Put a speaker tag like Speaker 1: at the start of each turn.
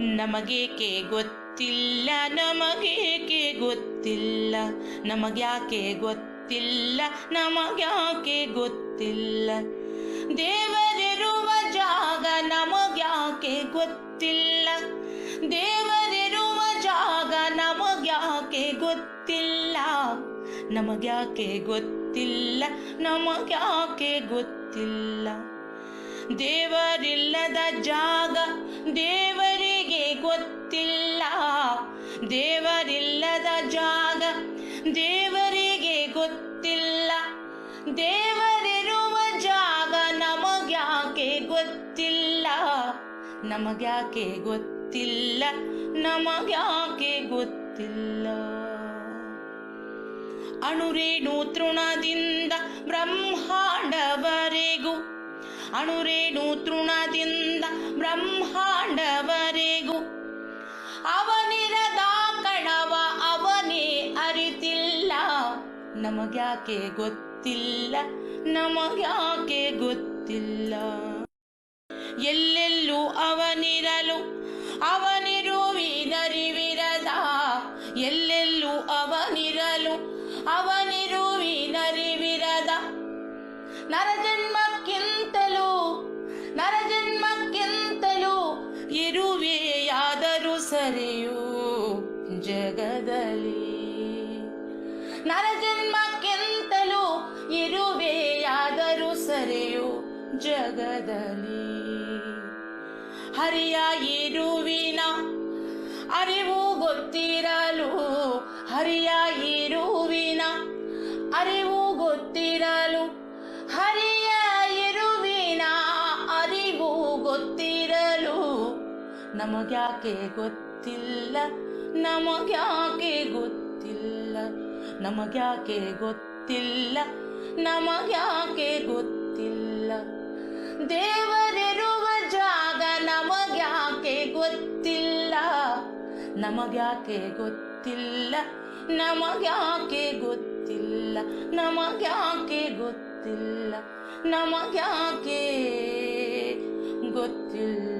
Speaker 1: ನಮಗೇಕೆ ಗೊತ್ತಿಲ್ಲ ನಮಗೇಕೆ ಗೊತ್ತಿಲ್ಲ, ನಮಗ್ಯಾಕೆ ಗೊತ್ತಿಲ್ಲ ನಮಗ್ಯಾಕೆ ಗೊತ್ತಿಲ್ಲ? ದೇವರಿರುವ ಜಾಗ ನಮಗ್ಯಾಕೆ ಗೊತ್ತಿಲ್ಲ? ದೇವರಿರುವ ಜಾಗ ನಮಗ್ಯಾಕೆ ಗೊತ್ತಿಲ್ಲ? ನಮಗ್ಯಾಕೆ ಗೊತ್ತಿಲ್ಲ ನಮಗ್ಯಾಕೆ ಗೊತ್ತಿಲ್ಲ? ದೇವರಿಲ್ಲದ ಜಾಗ ಗೊತ್ತಿಲ್ಲ ದೇವರಿಲ್ಲದ ಜಾಗ, ದೇವರಿಗೆ ಗೊತ್ತಿಲ್ಲ. ದೇವರಿರುವ ಜಾಗ ನಮಗ್ಯಾಕೆ ಗೊತ್ತಿಲ್ಲ? ನಮಗ್ಯಾಕೆ ಗೊತ್ತಿಲ್ಲ? ನಮಗ್ಯಾಕೆ ಗೊತ್ತಿಲ್ಲ? ಅಣುರೇಣು ತೃಣದಿಂದ ಬ್ರಹ್ಮಾಂಡವರೆಗೂ, ಅಣುರೇಣು ತೃಣದಿಂದ ಬ್ರಹ್ಮಾಂಡವರೆಗೂ ನಮಗ್ಯಾಕೆ ಗೊತ್ತಿಲ್ಲ ನಮಗ್ಯಾಕೆ ಗೊತ್ತಿಲ್ಲ. ಎಲ್ಲೆಲ್ಲೂ ಅವನಿರಲು ಅವನಿರುವಿನರಿವಿರದ ಎಲ್ಲೆಲ್ಲೂ ಅವನಿರಲು ಅವನಿರುವಿನರಿವಿರದ ನರಜನ್ಮಕ್ಕಿಂತಲೂ ನರಜನ್ಮಕ್ಕಿಂತಲೂ ಇರುವೆಯಾದರೂ ಸರಿಯೂ ಜಗದಲ್ಲಿ. ನರಜನ್ಮಕ್ಕಿಂತಲೂ ಸರಿಯು ಜಗದಲ್ಲಿ. ಹರಿಯ ಇರುವಿನ ಅರಿವು ಗೊತ್ತಿರಲು, ಹರಿಯ ಇರುವಿನ ಅರಿವು ಗೊತ್ತಿರಲು, ಹರಿಯ ಇರುವಿನ ಅರಿವು ಗೊತ್ತಿರಲು. ನಮಗ್ಯಾಕೆ ಗೊತ್ತಿಲ್ಲ ನಮಗ್ಯಾಕೆ ಗೊತ್ತಿಲ್ಲ ನಮಗ್ಯಾಕೆ ಗೊತ್ತಿಲ್ಲ, ನಮಗ್ಯಾಕೆ ದೇವರಿರುವ ಜಾಗ ನಮಗ್ಯಾಕೆ ಗೊತ್ತಿಲ್ಲ. ನಮಗ್ಯಾಕೆ ಗೊತ್ತಿಲ್ಲ. ನಮಗ್ಯಾಕೆ ಗೊತ್ತಿಲ್ಲ. ನಮಗ್ಯಾಕೆ ಗೊತ್ತಿಲ್ಲ. ನಮಗ್ಯಾಕೆ ಗೊತ್ತಿಲ್ಲ.